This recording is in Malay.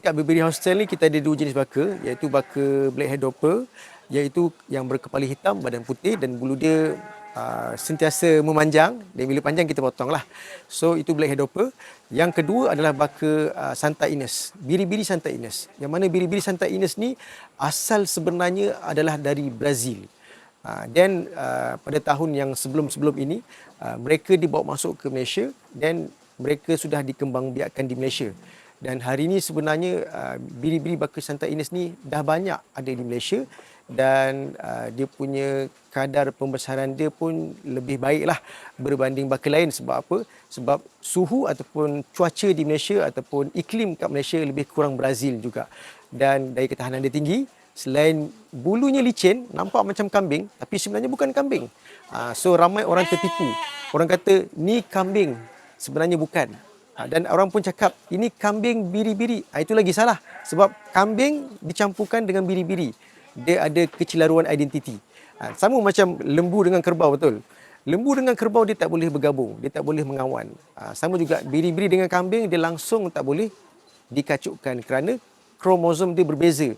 dekat Burberry Hostel ni kita ada dua jenis baka iaitu baka black head iaitu yang berkepala hitam badan putih dan bulu dia uh, sentiasa memanjang dan bila panjang kita potong lah. So itu black head. Yang kedua adalah baka uh, Santa Ines, biri-biri Santa Ines. Yang mana biri-biri Santa Ines ni asal sebenarnya adalah dari Brazil. Dan uh, pada tahun yang sebelum-sebelum ini uh, mereka dibawa masuk ke Malaysia dan mereka sudah dikembangbiakkan di Malaysia. Dan hari ini sebenarnya uh, biri-biri baka Santa Ines ni dah banyak ada di Malaysia dan uh, dia punya kadar pembesaran dia pun lebih baik lah berbanding baka lain sebab apa? Sebab suhu ataupun cuaca di Malaysia ataupun iklim kat Malaysia lebih kurang Brazil juga. Dan daya ketahanan dia tinggi, selain bulunya licin, nampak macam kambing tapi sebenarnya bukan kambing. Uh, so ramai orang tertipu. Orang kata ni kambing, sebenarnya bukan. Ha, dan orang pun cakap ini kambing biri-biri. Ha, itu lagi salah. Sebab kambing dicampurkan dengan biri-biri. Dia ada kecelaruan identiti. Ha, sama macam lembu dengan kerbau betul. Lembu dengan kerbau dia tak boleh bergabung. Dia tak boleh mengawan. Sama juga biri-biri dengan kambing dia langsung tak boleh dikacukkan kerana kromosom dia berbeza.